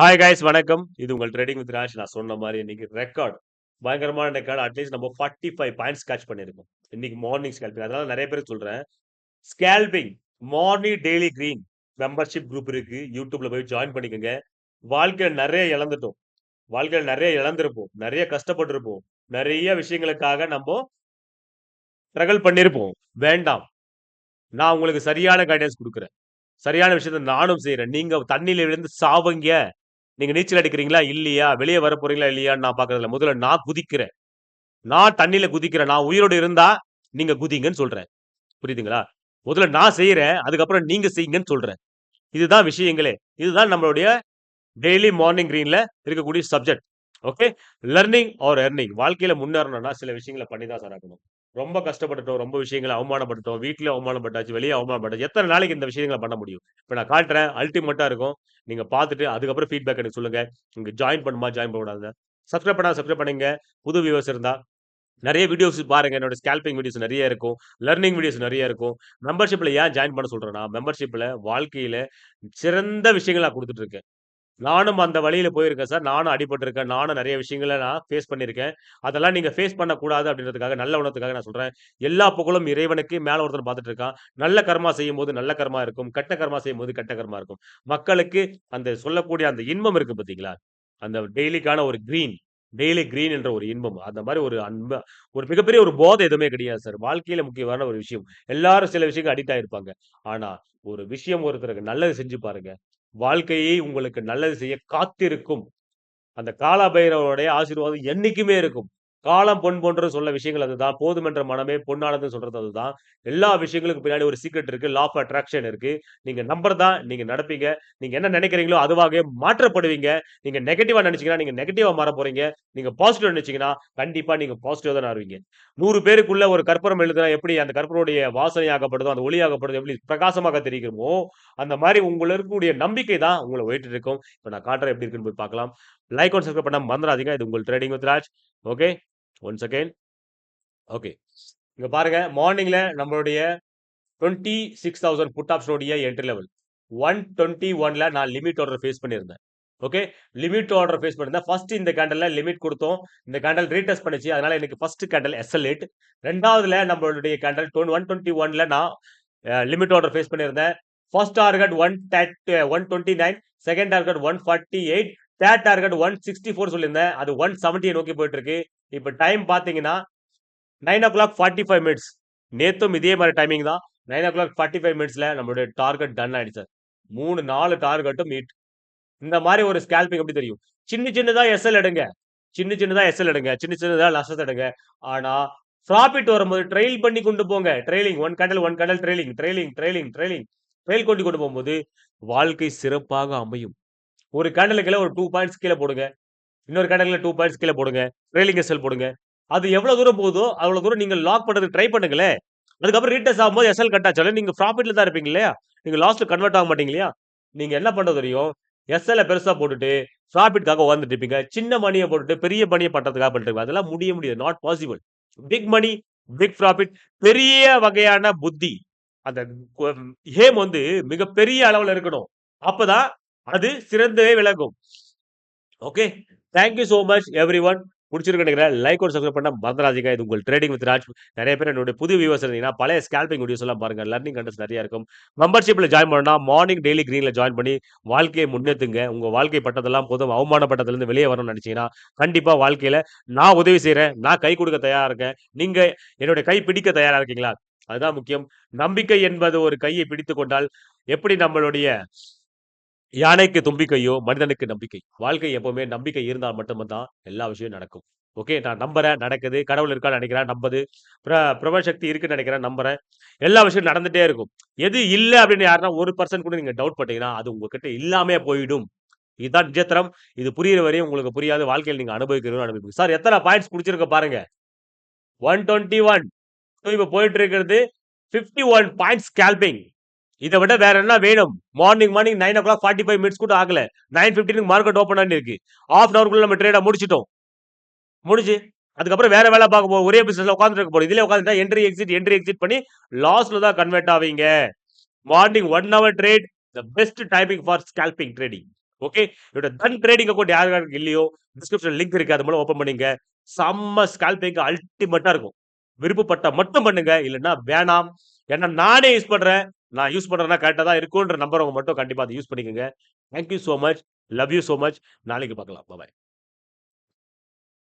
Hi guys வணக்கம். இது உங்கள் ட்ரேடிங் வித் ராஜ். நான் சொன்ன மாதிரி இன்னைக்கு ரெக்கார்ட். பயங்கரமான ரெக்கார்டு அட்லீஸ்ட் நம்ம 45 பாயிண்ட்ஸ் கேட்ச் பண்ணியிருக்கோம். இன்னைக்கு மார்னிங் ஸ்கேல்பிங். அதனால நிறைய பேர் சொல்றேன். Scalping morning daily green membership group இருக்கு. யூடியூப்ல போய் ஜாயின் பண்ணிக்கங்க. வாழ்க்கையில் நிறைய இழந்துட்டோம். வாழ்க்கையில நிறைய இழந்திருப்போம். நிறைய கஷ்டப்பட்டிருப்போம். நிறைய விஷயங்களுக்காக நம்ம ஸ்ட்ரகிள் பண்ணியிருப்போம். வேண்டாம். நான் உங்களுக்கு சரியான கைடன்ஸ் கொடுக்குறேன் சரியான விஷயத்த நானும் செய்யறேன் நீங்க தண்ணியில விழுந்து சாவுங்க. நீங்க நீச்சல் அடிக்கிறீங்களா? இல்லையா? வெளியே வர போறீங்களா? இல்லையான்னு நான் பாக்குறதுல முதல்ல நான் குதிக்கிறேன். நான் தண்ணியில குதிக்கிறேன். நான் உயிரோட இருந்தா நீங்க குதிங்கன்னு சொல்றேன். புரியுதுங்களா? முதல்ல நான் செய்யறேன் அதுக்கப்புறம் நீங்க செய்யுங்கன்னு சொல்றேன். இதுதான் விஷயங்களே. இதுதான் நம்மளுடைய டெய்லி மார்னிங் கிரீன்ல இருக்கக்கூடிய subject. Okay. Learning or earning. வாழ்க்கையில முன்னேறணும்னா சில விஷயங்களை பண்ணி தான் சார் ஆகணும். ரொம்ப கஷ்டப்பட்டுட்டோம். ரொம்ப விஷயங்களை அவமானப்பட்டுட்டோம். வீட்டில் அவமானப்பட்டாச்சு. வெளியே அவமானப்பட்டாச்சு. எத்தனை நாளைக்கு இந்த விஷயங்களை பண்ண முடியும்? இப்போ நான் காட்டுறேன். அல்டிமேட்டாக இருக்கும். நீங்கள் பார்த்துட்டு அதுக்கப்புறம் ஃபீட்பேக் எனக்கு சொல்லுங்கள் இங்கே ஜாயின் பண்ணுமா? ஜாயின் பண்ணக்கூடாது சப்ஸ்கிரைப் பண்ணால் சப்ஸ்கிரைப் பண்ணுங்க. புது வியூவர்ஸ் இருந்தால் நிறைய வீடியோஸ் பாருங்க. என்னோட ஸ்கேல்பிங் வீடியோஸ் நிறைய இருக்கும். லர்னிங் வீடியோஸ் நிறைய இருக்கும். மெம்பர்ஷிப்பில் ஏன் ஜாயின் பண்ண சொல்கிறேன்னா மெம்பர்ஷிப்பில் வாழ்க்கையில் சிறந்த விஷயங்களை நான் நானும் அந்த வழியில் போயிருக்கேன் சார். நானும் அடிபட்டிருக்கேன் நானும் நிறைய விஷயங்கள நான் ஃபேஸ் பண்ணியிருக்கேன். அதெல்லாம் நீங்கள் ஃபேஸ் பண்ணக்கூடாது அப்படின்றதுக்காக, நல்ல உணத்துக்காக நான் சொல்கிறேன் எல்லா புகழும் இறைவனுக்கு. மேலே ஒருத்தன் பார்த்துட்டு இருக்கான். நல்ல கர்மா செய்யும்போது நல்ல கர்மா இருக்கும். கெட்ட கர்மா செய்யும்போது கெட்ட கர்மா இருக்கும். மக்களுக்கு அந்த சொல்லக்கூடிய அந்த இன்பம் இருக்கு பார்த்தீங்களா? அந்த டெய்லிக்கான ஒரு க்ரீன் டெய்லி கிரீன் என்ற ஒரு இன்பம். அந்த மாதிரி ஒரு அன்பு ஒரு மிகப்பெரிய ஒரு போதை எதுவுமே கிடையாது சார். வாழ்க்கையில முக்கியமான ஒரு விஷயம். எல்லாரும் சில விஷயங்கள் அடிக்ட் ஆயிருப்பாங்க. ஆனா, ஒரு விஷயம் ஒருத்தருக்கு நல்லது செஞ்சு பாருங்க. வாழ்க்கையை உங்களுக்கு நல்லது செய்ய காத்திருக்கும். அந்த காலபைரவருடைய ஆசீர்வாதம் என்னைக்குமே இருக்கும். காலம் பொன் போன்ற சொல்ல விஷயங்கள் அதுதான். போதுமென்ற மனமே பொன்னானதுன்னு சொல்றது அதுதான். எல்லா விஷயங்களுக்கும் பின்னாடி ஒரு சீக்ரெட் இருக்கு. லா ஆஃப் அட்ராக்ஷன் இருக்கு. நீங்க நம்பர் தான் நீங்க நடப்பீங்க. நீங்க என்ன நினைக்கிறீங்களோ அதுவாகவே மாற்றப்படுவீங்க. நீங்க நெகட்டிவா நினைச்சீங்கன்னா நீங்க நெகட்டிவா மாறப் போறீங்க. நீங்க பாசிட்டிவ் நினைச்சீங்கன்னா கண்டிப்பா நீங்க பாசிட்டிவா தான் ஆறுவீங்க நூறு பேருக்குள்ள ஒரு கற்பூரம் எழுதுனா எப்படி அந்த கற்பூரனுடைய வாசனையாகப்படுதோ, அந்த ஒளியாகப்படுதோ எப்படி பிரகாசமாக தெரியுமோ அந்த மாதிரி உங்களுக்கு இருக்கக்கூடிய நம்பிக்கை தான் உங்கள போயிட்டு இருக்கும். இப்போ நான் காட்டுறேன் எப்படி இருக்குன்னு போய் பார்க்கலாம். லைக் அண்ட் சப்ஸ்கிரைப் பண்ண மறந்துறாதீங்க. இது உங்கள் trading with Raj. Okay. Once again. Okay. இங்கே பாருங்க. மார்னிங்கில் நம்மளுடைய 26,000 புட் ஆப்ஷனுடைய என்ட்ரி லெவல். 121ல நான் லிமிட் ஆர்டர் ஃபேஸ் பண்ணியிருந்தேன். ஓகே. லிமிட் ஆர்டர் ஃபேஸ் பண்ணியிருந்தேன். ஃபர்ஸ்ட் இந்த கேண்டலில் லிமிட் கொடுத்தோம் இந்த கேண்டல் ரீடெஸ்ட் பண்ணிச்சு அதனால எனக்கு ஃபர்ஸ்ட் கேண்டல் எஸ்எல்8. 2வதுல நம்மளுடைய கேண்டல் 121ல நான் லிமிட் ஆர்டர் ஃபேஸ் பண்ணியிருந்தேன். First target 130 129 second target 148 third target 164 சொல்லியிருந்தேன். அது 170 நோக்கி போயிட்டு இருக்கு. இப்போ டைம் பார்த்தீங்கன்னா 9:45 மினிட்ஸ். நேற்றும் இதே மாதிரி டைமிங் தான். 9:45 மினிட்ஸ்ல நம்மளுடைய டார்கெட் டன் ஆயிடுச்சு சார். 3, 4 டார்கெட்டும் மீட். இந்த மாதிரி ஒரு ஸ்கேல்பிங் எப்படி தெரியும்? சின்ன சின்னதாக எஸ்எல் எடுங்க. சின்ன சின்னதாக எஸ்எல் எடுங்க. சின்ன சின்னதாக லாஸஸ் எடுங்க. ஆனால் ப்ராஃபிட் வரும்போது ட்ரெயில் பண்ணி கொண்டு போங்க. Trailing one candle one candle trailing trailing trailing trailing trail கொண்டு கொண்டு போகும்போது வாழ்க்கை சிறப்பாக அமையும். ஒரு கேண்டலுக்கு ஒரு டூ பாயிண்ட்ஸ் கீழே போடுங்க. இன்னொரு கேட்டகரியில் டூ பாயிண்ட்ஸ் கீழே போடுங்க. ரெயிலிங் எஸ்எல் போடுங்க. அது எவ்வளோ தூரம் போகுதோ, அவ்வளோ தூரம் நீங்கள் லாக் பண்ணுறதுக்கு ட்ரை பண்ணுங்களேன். அதுக்கப்புறம் ரீடெஸ்ட் ஆகும்போது எஸ்எல் கட் ஆச்சாலும் நீங்கள் ப்ராஃபிட்டில் தான் இருப்பீங்க இல்லையா? நீங்கள் லாஸ்ட்டில் கன்வெர்ட் ஆக மாட்டீங்க இல்லையா? நீங்கள் என்ன பண்ணுறது தெரியும்? எஸ்எல்ல பெருசாக போட்டுட்டு ப்ராஃபிட்காக உட்கார்ந்துட்டு இருப்பீங்க. சின்ன மணியை போட்டுட்டு பெரிய மணியை பண்ணுறதுக்காக பண்ணிட்டு அதெல்லாம் முடிய முடியாது. Not possible. Big money big profit பெரிய வகையான புத்தி. அந்த ஏம் வந்து மிகப்பெரிய அளவில் இருக்கணும். அப்போதான் அது சிறந்தே விளங்கும். Okay. Thank you so much everyone நெனைக்கிறேன். லைக் அண்ட் சப்ஸ்கிரைப் பண்ண மறந்துறாதீங்க. இது உங்கள் ட்ரேடிங் வித் ராஜ். நிறைய பேர் என்னுடைய புது வியூவர்ஸ் இருந்தீங்கன்னா, பழைய ஸ்கேல்பிங் வீடியோஸ் எல்லாம் பாருங்க. லர்னிங் கன்டென்ட்ஸ் நிறைய இருக்கும். மெம்பர்ஷிப்பில் ஜாயின் பண்ணால் மார்னிங் டெய்லி கிரீனில் ஜாயின் பண்ணி வாழ்க்கையை முன்னேற்றுங்க உங்கள் வாழ்க்கை பட்டதெல்லாம் போதும். அவமானப்பட்டதுலேருந்து வெளியே வரணும்னு நினச்சிங்கன்னா கண்டிப்பாக வாழ்க்கையில நான் உதவி செய்கிறேன் நான் கை கொடுக்க தயாரா இருக்கேன். நீங்க என்னுடைய கை பிடிக்க தயாரா இருக்கீங்களா? அதுதான் முக்கியம். நம்பிக்கை என்பது ஒரு கையை பிடித்து கொண்டால், எப்படி நம்மளுடைய யானைக்கு தும்பிக்கையோ, மனிதனுக்கு நம்பிக்கை. வாழ்க்கை எப்பவுமே நம்பிக்கை இருந்தால் மட்டும்தான் எல்லா விஷயம் நடக்கும். ஓகே. நான் நம்புறேன். நடக்குது. கடவுள் இருக்கான்னு நினைக்கிறேன் நம்புது. பிர பிரபசக்தி சக்தி இருக்குன்னு நினைக்கிறேன் நம்புறேன். எல்லா விஷயம் நடந்துட்டே இருக்கும். எது இல்லை அப்படின்னு யாருன்னா ஒரு பர்சன்ட் கூட நீங்க டவுட் பட்டீங்கன்னா, அது உங்ககிட்ட இல்லாமே போயிடும். இதுதான் நிஜத்தரம். இது புரியிற வரையும் உங்களுக்கு புரியாது. வாழ்க்கையில் நீங்க அனுபவிக்கிறவங்க அனுபவிக்கும் சார் எத்தனை பாயிண்ட்ஸ் பிடிச்சிருக்க பாருங்க. 121 ஸோ இப்ப போயிட்டு இருக்கிறது 51 பாயிண்ட்ஸ் ஸ்கேல்பிங். இதை விட வேற என்ன வேணும்? மார்னிங் மார்னிங் 9:45 மினிட்ஸ் கூட ஆகல. 9:15க்கு மார்க்கெட் ஓப்பன் ஆனிருக்கு. ஹாஃப் அன் அவருக்குள்ள நம்ம ட்ரேடா முடிச்சிட்டோம் முடிஞ்சு. அதுக்கப்புறம் வேற வேலை பார்க்க போகும் ஒரே பிசினஸ்ல உட்கார்ந்துட்டு இருக்க போறோம். இதுல உட்காந்துட்டா என்ட்ரி, எக்ஸிட் என்ட்ரி, எக்ஸிட் பண்ணி லாஸ்ல தான் கன்வெர்ட் ஆவீங்க. Morning one hour trade the best timing for scalping trading. Okay. என்னோட தன் ட்ரேடிங் அக்கௌண்ட் யார் யாருக்கு இல்லையோ, டிஸ்கிரிப்ஷன் லிங்க் இருக்கு. அது மூலம் ஓப்பன் பண்ணுங்க செம்ம ஸ்கேல்பிங் அல்டிமேட்டா இருக்கும். விருப்பப்பட்ட மட்டும் பண்ணுங்க. இல்லைன்னா வேணாம். ஏன்னா நானே யூஸ் பண்றேன். நான் யூஸ் பண்றேன்னா கரெக்டாக தான் இருக்குன்ற நம்புறவங்க மட்டும் கண்டிப்பா அதை யூஸ் பண்ணிக்கோங்க thank you much. Love you so much. நாளைக்கு பார்க்கலாம். பாய்.